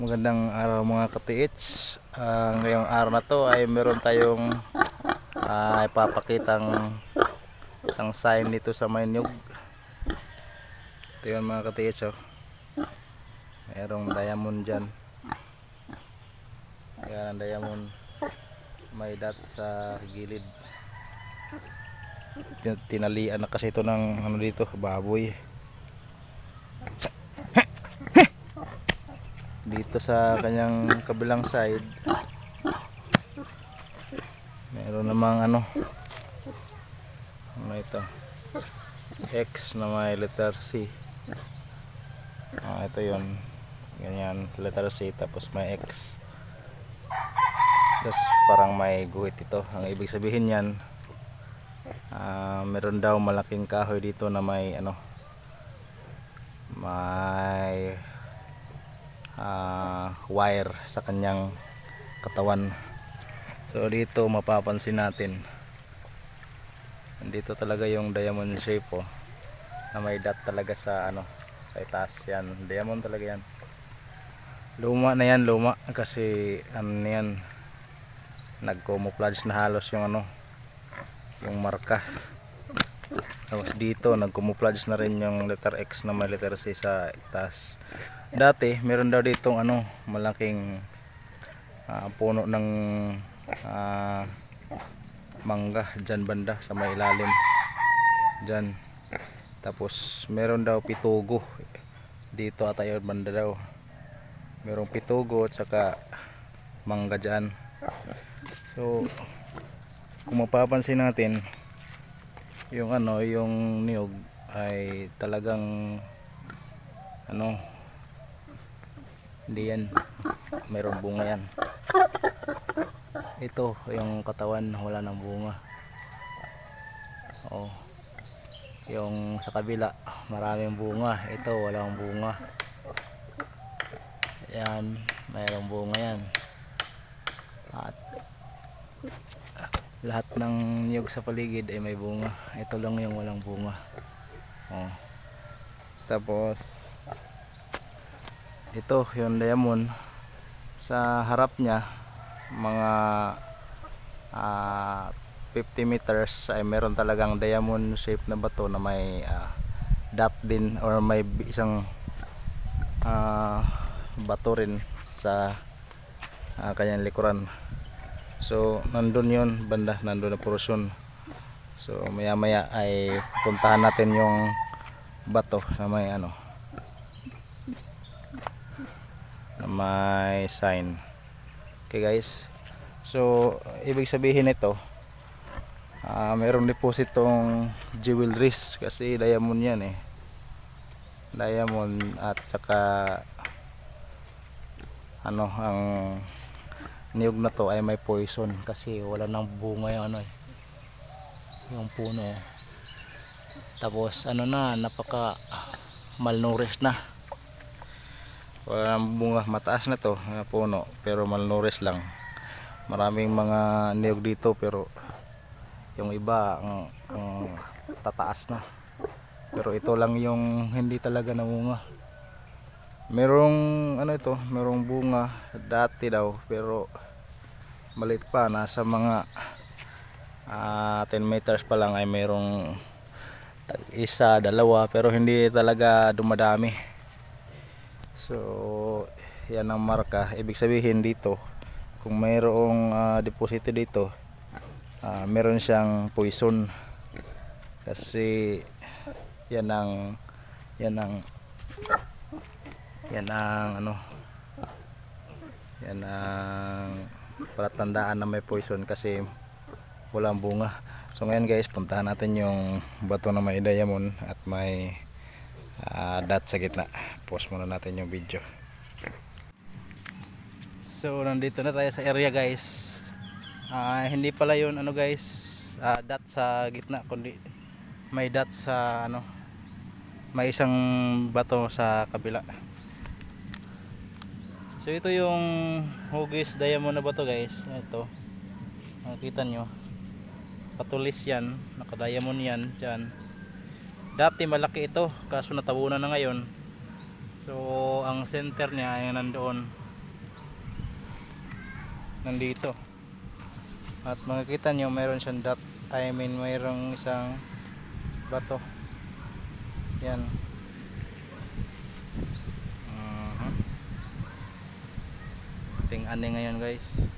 Magandang araw mga ka-TH. Ah, ngayong araw na to ay meron tayong ah, ipapakitang isang sign dito sa Mainyog. Ito yun mga ka-TH oh. Merong diamond dyan. Yan ang diamond. May dot sa gilid. Tin- Tinalian na kasi ito ng ano dito, baboy. Dito sa kanyang kabilang side. Meron namang ano. Ano ito? X na may letter C. Ah, ito yon ganyan letter C tapos may X. Tapos parang may guhit ito. Ang ibig sabihin yan ah, meron daw malaking kahoy dito na may ano may ah, wire sa kanyang katawan. So dito mapapansin natin. Dito talaga yung diamond shape oh, na may dot talaga sa ano sa itaas yan. Diamond talaga yan. Luma na yan luma. Kasi ano yan nag camouflage na halos yung ano yung marka. Tapos dito nag camouflage na rin yung letter X na may letter C sa itaas dati meron daw ditong ano malaking ah, puno ng ah, mangga dyan banda sa may ilalim. Dyan. Tapos meron daw pitugo. Dito ata yun banda daw. Merong pitugo at saka mangga dyan. So kung mapapansin natin yung ano yung niyog ay talagang ano hindi yan. Mayroong bunga yan. Ito yung katawan wala ng bunga. Oh. Yung sa kabila maraming bunga. Ito walang bunga. Yan mayroong bunga yan. At lahat ng niyog sa paligid ay may bunga. Ito lang yung walang bunga. Oh. Tapos ito yung diamond sa harap niya mga ah, 50 meters ay meron talagang diamond shape na bato na may ah, dot din or may isang ah, bato rin sa ah, kanyang likuran. So nandun yun banda nandun na portion so maya maya ay puntahan natin yung bato na may ano na may sign. Okay guys. So ibig sabihin nito ah mayroong depositong jewelries kasi diamond yan eh. Diamond at saka ano ang niyog na to ay may poison kasi wala nang bunga yung ano eh yung puno. Tapos ano na napaka malnourished na walang bunga. Mataas na to na puno pero malnourished lang. Maraming mga niyog dito pero yung iba ang, ang tataas na. Pero ito lang yung hindi talaga namunga. Merong ano ito merong bunga dati daw pero maliit pa. Nasa mga ah, 10 meters pa lang ay merong isa, dalawa pero hindi talaga dumadami So, yan ang marka. Ibig sabihin dito, kung mayroong ah, deposito dito, ah, meron siyang poison. Kasi yan ang yan ang yan ang ano yan ang palatandaan na may poison kasi walang bunga. So ngayon guys, puntahan natin yung bato na may diamond at may ah, dot sa gitna. Pause muna natin yung video. So nandito na tayo sa area guys. Ah, hindi pala yun ano guys ah, dot sa gitna kundi may dot sa ano may isang bato sa kabila. So ito yung hugis diamond na bato guys. Ito. Nakita nyo. Patulis yan. Naka diamond yan dyan dati malaki ito kaso natabunan na ngayon. So ang center niya ay nandoon. Nandito. At makikita nyo mayroon siyang dot I mean mayroong isang bato. Yan. Mhm. ting ani ngayon guys